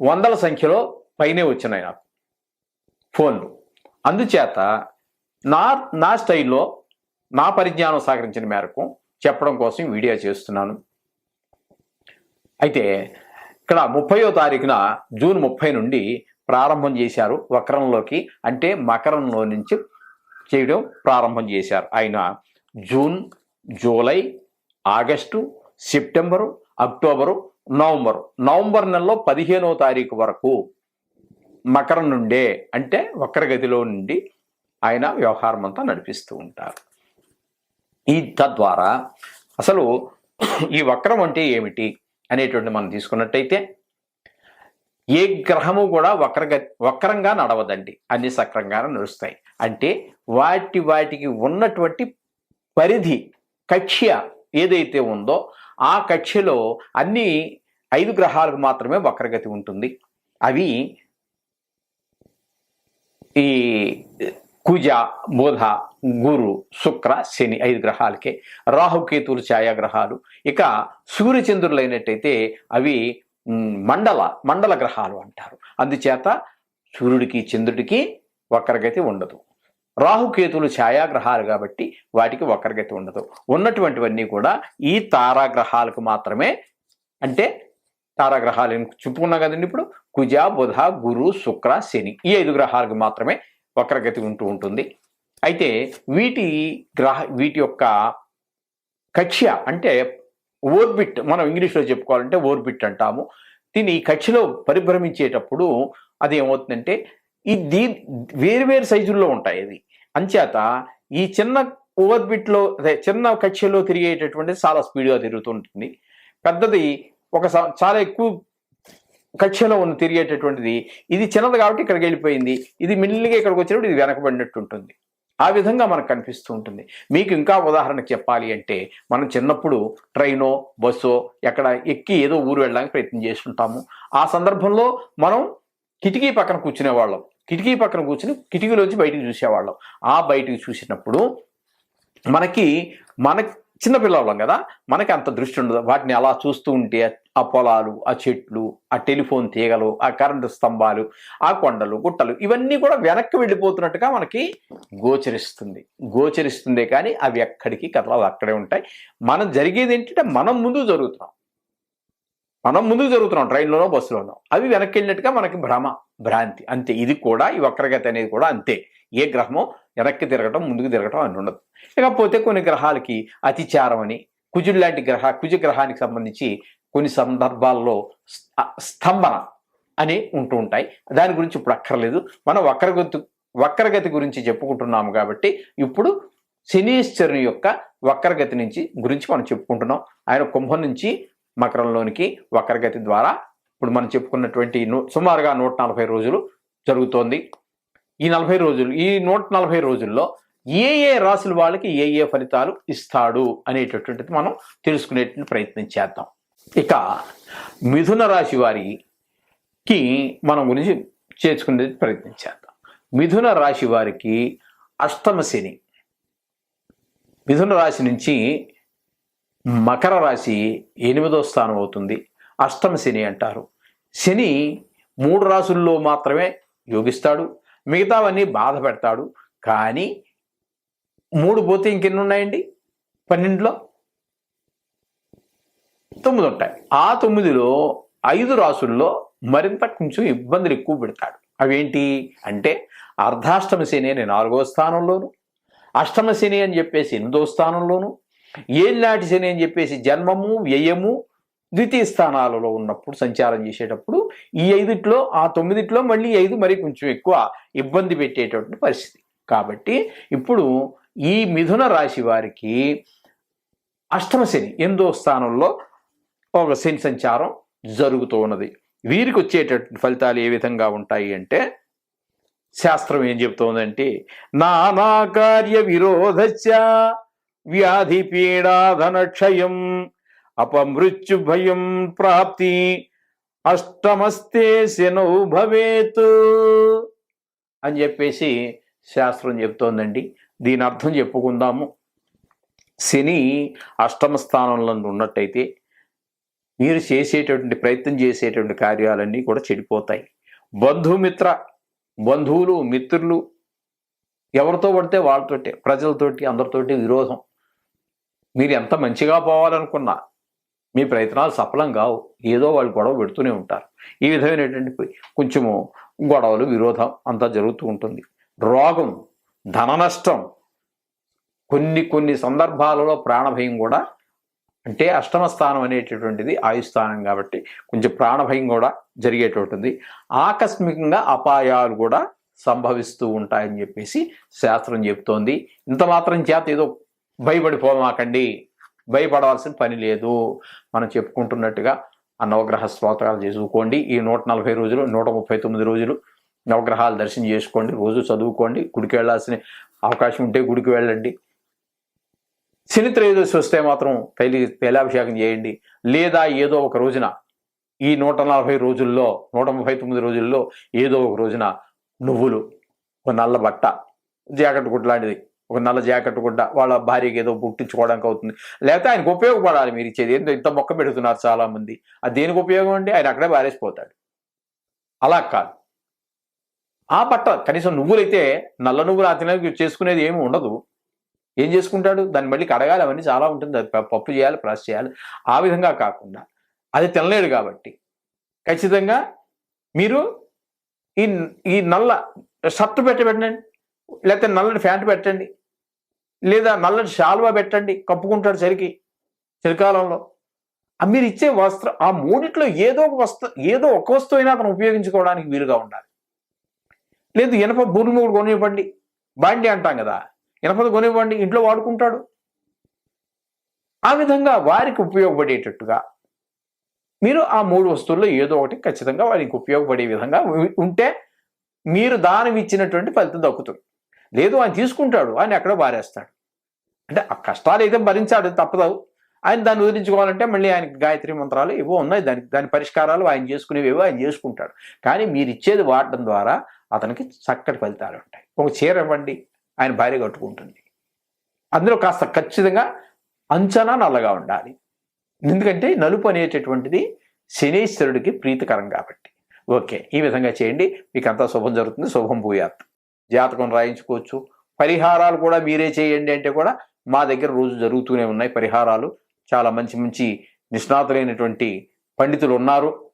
వందల సంఖ్యలో పైనే వచ్చినాయి నాకు. ఫోన్లు. అందుచేత నా నా స్టైల్లో నా పరిజ్ఞానం సహకరించిన మేరకు చెప్పడం కోసం వీడియో చేస్తున్నాను. అయితే ఇక్కడ ముప్పయో తారీఖున జూన్ ముప్పై నుండి ప్రారంభం చేశారు వక్రంలోకి అంటే మకరంలో నుంచి చేయడం ప్రారంభం చేశారు. ఆయన June July August September October November. November నెలలో పదిహేనవ తారీఖు వరకు మకరం నుండే అంటే వక్రగతిలో నుండి ఆయన వ్యవహారం అంతా నడిపిస్తూ ఉంటారు. ఈ తద్వారా అసలు ఈ వక్రం అంటే ఏమిటి అనేటువంటి మనం తీసుకున్నట్టయితే ఏ గ్రహము కూడా వక్రగ వక్రంగా నడవదండి. అన్ని సక్రంగానే నడుస్తాయి. అంటే వాటి వాటికి ఉన్నటువంటి పరిధి కక్ష్య ఏదైతే ఉందో ఆ కక్ష్యలో అన్ని ఐదు గ్రహాలకు మాత్రమే వక్రగతి ఉంటుంది. అవి ఈ కుజ బుధ గురు శుక్ర శని ఐదు గ్రహాలకే. రాహుకేతులు ఛాయాగ్రహాలు. ఇక సూర్యచంద్రులైనట్టయితే అవి మండల మండల గ్రహాలు అంటారు. అందుచేత సూర్యుడికి చంద్రుడికి వక్రగతి ఉండదు. రాహుకేతులు ఛాయాగ్రహాలు కాబట్టి వాటికి వక్రగతి ఉండదు. ఉన్నటువంటివన్నీ కూడా ఈ తారాగ్రహాలకు మాత్రమే అంటే తారాగ్రహాలు చెప్పుకున్నా చెప్పుకున్నాం కదండి ఇప్పుడు? కుజ బుధ గురు శుక్ర శని ఈ ఐదు గ్రహాలకు మాత్రమే వక్రగతి ఉంటూ ఉంటుంది. అయితే వీటి గ్రహ వీటి యొక్క కక్ష్య అంటే ఓర్బిట్ మనం ఇంగ్లీష్లో చెప్పుకోవాలంటే ఓర్బిట్ అంటాము. దీని ఈ కక్షలో పరిభ్రమించేటప్పుడు అది ఏమవుతుందంటే ఈ దీ వేరువేరు సైజుల్లో ఉంటాయి అది అంచేత ఈ చిన్న ఓవర్బిట్లో అదే చిన్న కక్షలో తిరిగేటటువంటిది చాలా స్పీడ్గా తిరుగుతుంటుంది పెద్దది ఒక స- చాలా ఎక్కువ కక్షలో ఉన్న తిరిగేటటువంటిది ఇది చిన్నది కాబట్టి ఇక్కడికి వెళ్ళిపోయింది. ఇది మిల్లిగా ఇక్కడికి వచ్చినప్పుడు ఇది వెనకబడినట్టు ఉంటుంది. ఆ విధంగా మనకు కనిపిస్తూ ఉంటుంది. మీకు ఇంకా ఉదాహరణకు చెప్పాలి అంటే మనం చిన్నప్పుడు ట్రైనో బస్సో ఎక్కడ ఎక్కి ఏదో ఊరు వెళ్ళడానికి ప్రయత్నం చేస్తుంటాము. ఆ సందర్భంలో మనం కిటికీ పక్కన కూర్చునేవాళ్ళం. కిటికీ పక్కన కూర్చుని కిటికీలోంచి బయటికి చూసేవాళ్ళం. ఆ బయటికి చూసినప్పుడు మనకి మన చిన్నపిల్లవాళ్ళం కదా మనకి అంత దృష్టి ఉండదు. వాటిని అలా చూస్తూ ఉంటే ఆ పొలాలు ఆ చెట్లు ఆ టెలిఫోన్ తీగలు ఆ కరెంటు స్తంభాలు ఆ కొండలు గుట్టలు ఇవన్నీ కూడా వెనక్కి వెళ్ళిపోతున్నట్టుగా మనకి గోచరిస్తుంది. గోచరిస్తుందే కానీ అవి ఎక్కడికి కథలు అక్కడే ఉంటాయి. మనం జరిగేది ఏంటంటే మనం ముందు జరుగుతున్నాం. మనం ముందుకు జరుగుతున్నాం ట్రైన్లోనో బస్సులోనో. అవి వెనక్కి వెళ్ళినట్టుగా మనకి భ్రమ భ్రాంతి. అంతే. ఇది కూడా ఈ వక్రగతి అనేది కూడా అంతే. ఏ గ్రహమో వెనక్కి తిరగటం ముందుకు తిరగటం అని ఉండదు. ఇకపోతే కొన్ని గ్రహాలకి అతిచారం అని కుజుడు లాంటి గ్రహ కుజ గ్రహానికి సంబంధించి కొన్ని సందర్భాల్లో స్తంభన అని ఉంటూ ఉంటాయి. దాని గురించి ఇప్పుడు అక్కర్లేదు. మనం వక్రగతి వక్రగతి గురించి చెప్పుకుంటున్నాము కాబట్టి ఇప్పుడు శనీశ్వరుని యొక్క వక్రగతి నుంచి గురించి మనం చెప్పుకుంటున్నాం. ఆయన కుంభం నుంచి మకరంలోనికి వక్రగతి ద్వారా ఇప్పుడు మనం చెప్పుకున్నటువంటి సుమారుగా నూట నలభై రోజులు జరుగుతోంది. ఈ నలభై రోజులు ఈ నూట నలభై రోజుల్లో ఏ ఏ రాశుల వాళ్ళకి ఏ ఏ ఫలితాలు ఇస్తాడు అనేటటువంటిది మనం తెలుసుకునేటువంటి ప్రయత్నం చేద్దాం. ఇక మిథున రాశి వారికి మనం గురించి చేర్చుకునే ప్రయత్నం చేద్దాం. మిథున రాశి వారికి అష్టమ శని మిథున రాశి నుంచి మకర రాశి ఎనిమిదో స్థానం అవుతుంది. అష్టమ శని అంటారు. శని మూడు రాసుల్లో మాత్రమే యోగిస్తాడు. మిగతావన్నీ బాధ పెడతాడు. కానీ మూడు పోతే ఇంకెన్ని ఉన్నాయండి? పన్నెండులో? తొమ్మిది ఉంటాయి. ఆ తొమ్మిదిలో ఐదు రాసుల్లో మరింత కొంచెం ఇబ్బందులు ఎక్కువ పెడతాడు. అవేంటి అంటే అర్ధాష్టమ శని అని నాలుగో స్థానంలోను అష్టమ శని అని చెప్పేసి ఎనిమిదో స్థానంలోను ఏళ్ళనాటి శని అని చెప్పేసి జన్మము వ్యయము ద్వితీయ స్థానాలలో ఉన్నప్పుడు సంచారం చేసేటప్పుడు ఈ ఐదిట్లో ఆ తొమ్మిదిట్లో మళ్ళీ ఐదు మరి కొంచెం ఎక్కువ ఇబ్బంది పెట్టేటటువంటి పరిస్థితి. కాబట్టి ఇప్పుడు ఈ మిథున రాశి వారికి అష్టమ శని ఎనిమిదో స్థానంలో ఒక శని సంచారం జరుగుతూ ఉన్నది. వీరికి వచ్చేటటువంటి ఫలితాలు ఏ విధంగా ఉంటాయి అంటే శాస్త్రం ఏం చెబుతోందంటే నానా కార్య విరోధస్య వ్యాధి పీడాధనక్షయం అపమృత్యు భయం ప్రాప్తి. అష్టమస్తే శనౌ భవేత్ అని చెప్పేసి శాస్త్రం చెప్తోందండి. దీని అర్థం చెప్పుకుందాము. శని అష్టమ స్థానంలో ఉన్నట్టయితే మీరు చేసేటటువంటి ప్రయత్నం చేసేటువంటి కార్యాలన్నీ కూడా చెడిపోతాయి. బంధుమిత్ర బంధువులు మిత్రులు ఎవరితో పడితే వాళ్ళతోటి ప్రజలతోటి అందరితోటి విరోధం. మీరు ఎంత మంచిగా పోవాలనుకున్నా మీ ప్రయత్నాలు సఫలం కావు. ఏదో వాళ్ళు గొడవ పెడుతూనే ఉంటారు. ఈ విధమైనటువంటి కొంచెము గొడవలు విరోధం అంతా జరుగుతూ ఉంటుంది. రోగం ధన నష్టం కొన్ని కొన్ని సందర్భాలలో ప్రాణభయం కూడా అంటే అష్టమ స్థానం అనేటటువంటిది ఆయుస్థానం కాబట్టి కొంచెం ప్రాణభయం కూడా జరిగేటటువంటిది ఆకస్మికంగా అపాయాలు కూడా సంభవిస్తూ ఉంటాయని చెప్పేసి శాస్త్రం చెప్తోంది. ఇంత మాత్రం చేత ఏదో భయపడిపోమాకండి. భయపడవలసిన పని లేదు. మనం చెప్పుకుంటున్నట్టుగా ఆ నవగ్రహ స్తోత్రాలు చేసుకోండి ఈ నూట నలభై రోజులు నూట ముప్పై తొమ్మిది రోజులు నవగ్రహాలు దర్శనం చేసుకోండి. రోజు చదువుకోండి. గుడికి వెళ్ళాల్సిన అవకాశం ఉంటే గుడికి వెళ్ళండి. శని త్రయోదశి వస్తే మాత్రం తైలి తైలాభిషేకం చేయండి. లేదా ఏదో ఒక రోజున ఈ నూట నలభై రోజుల్లో నూట ముప్పై తొమ్మిది రోజుల్లో ఏదో ఒక రోజున నువ్వులు ఒక నల్ల బట్ట జాకెట్ గుట్లాంటిది ఒక నల్ల జాకెట్ గుడ్డ వాళ్ళ భార్యకి ఏదో పుట్టించుకోవడానికి అవుతుంది. లేకపోతే ఆయనకు ఉపయోగపడాలి మీరు ఇచ్చేది. ఏంటో ఇంత మొక్క పెడుతున్నారు చాలా మంది అది దేనికి ఉపయోగం అండి? ఆయన అక్కడే బారేసిపోతాడు అలా కాదు. ఆ బట్ట కనీసం నువ్వులైతే నల్ల నువ్వులు ఆ తినకి చేసుకునేది ఏమి ఉండదు. ఏం చేసుకుంటాడు? దాన్ని మళ్ళీ కడగాలి. అవన్నీ చాలా ఉంటుంది. అది ప- పప్పు చేయాలి ప్రాస్ చేయాలి. ఆ విధంగా కాకుండా అది తినలేడు కాబట్టి ఖచ్చితంగా మీరు ఈ ఈ నల్ల షర్టు పెట్టబెట్టండి. లేకపోతే నల్లటి ఫ్యాంట్ పెట్టండి. లేదా నల్లటి శాలువా పెట్టండి. కప్పుకుంటాడు చలికి చలికాలంలో. మీరు ఇచ్చే వస్త్రం ఆ మూడిట్లో ఏదో ఒక వస్త్ర ఏదో ఒక వస్తువు అయినా అతను ఉపయోగించుకోవడానికి వీలుగా ఉండాలి. లేదు ఇనప భూమి మూడు కొనివ్వండి. బాండి అంటాం కదా. ఇనపది కొనివ్వండి. ఇంట్లో వాడుకుంటాడు. ఆ విధంగా వారికి ఉపయోగపడేటట్టుగా మీరు ఆ మూడు వస్తువుల్లో ఏదో ఒకటి ఖచ్చితంగా వారికి ఉపయోగపడే విధంగా ఉంటే మీరు దానం ఇచ్చినటువంటి ఫలితం దక్కుతుంది. లేదు ఆయన తీసుకుంటాడు ఆయన ఎక్కడో బారేస్తాడు. అంటే ఆ కష్టాలు అయితే భరించాడు తప్పదు. ఆయన దాన్ని వదిలించుకోవాలంటే మళ్ళీ ఆయనకి గాయత్రి మంత్రాలు ఇవో ఉన్నాయి. దానికి దాని పరిష్కారాలు ఆయన చేసుకునేవేవో ఆయన చేసుకుంటాడు. కానీ మీరు ఇచ్చేది వాడటం ద్వారా అతనికి చక్కటి ఫలితాలు ఉంటాయి. ఒక చీర ఇవ్వండి ఆయన భార్య కట్టుకుంటుంది. అందులో కాస్త ఖచ్చితంగా అంచనా నల్లగా ఉండాలి. ఎందుకంటే నలుపు అనేటటువంటిది శనీశ్వరుడికి ప్రీతికరం కాబట్టి. ఓకే ఈ విధంగా చేయండి. మీకు అంతా శుభం జరుగుతుంది. శుభం భూయాత్. జాతకం రాయించుకోవచ్చు. పరిహారాలు కూడా మీరే చేయండి అంటే కూడా మా దగ్గర రోజు జరుగుతూనే ఉన్నాయి పరిహారాలు. చాలా మంచి మంచి నిష్ణాతులైనటువంటి పండితులు ఉన్నారు.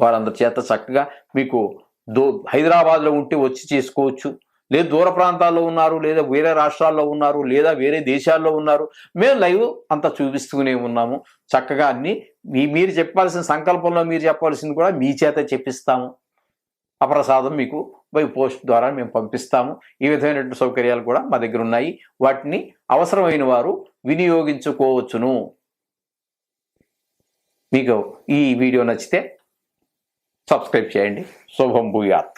వారందరి చేత చక్కగా మీకు దో హైదరాబాద్లో ఉంటే వచ్చి చేసుకోవచ్చు. లేదు దూర ప్రాంతాల్లో ఉన్నారు లేదా వేరే రాష్ట్రాల్లో ఉన్నారు లేదా వేరే దేశాల్లో ఉన్నారు. మేము లైవ్ అంతా చూపిస్తూనే ఉన్నాము. చక్కగా అన్ని మీ మీరు చెప్పాల్సిన సంకల్పంలో మీరు చెప్పాల్సింది కూడా మీ చేత చెప్పిస్తాము. అప్రసాదం మీకు బై పోస్ట్ ద్వారా మేము పంపిస్తాము. ఈ విధమైనటువంటి సౌకర్యాలు కూడా మా దగ్గర ఉన్నాయి. వాటిని అవసరమైన వారు వినియోగించుకోవచ్చును. మీకు ఈ వీడియో నచ్చితే సబ్స్క్రైబ్ చేయండి. శుభం భూయాత్.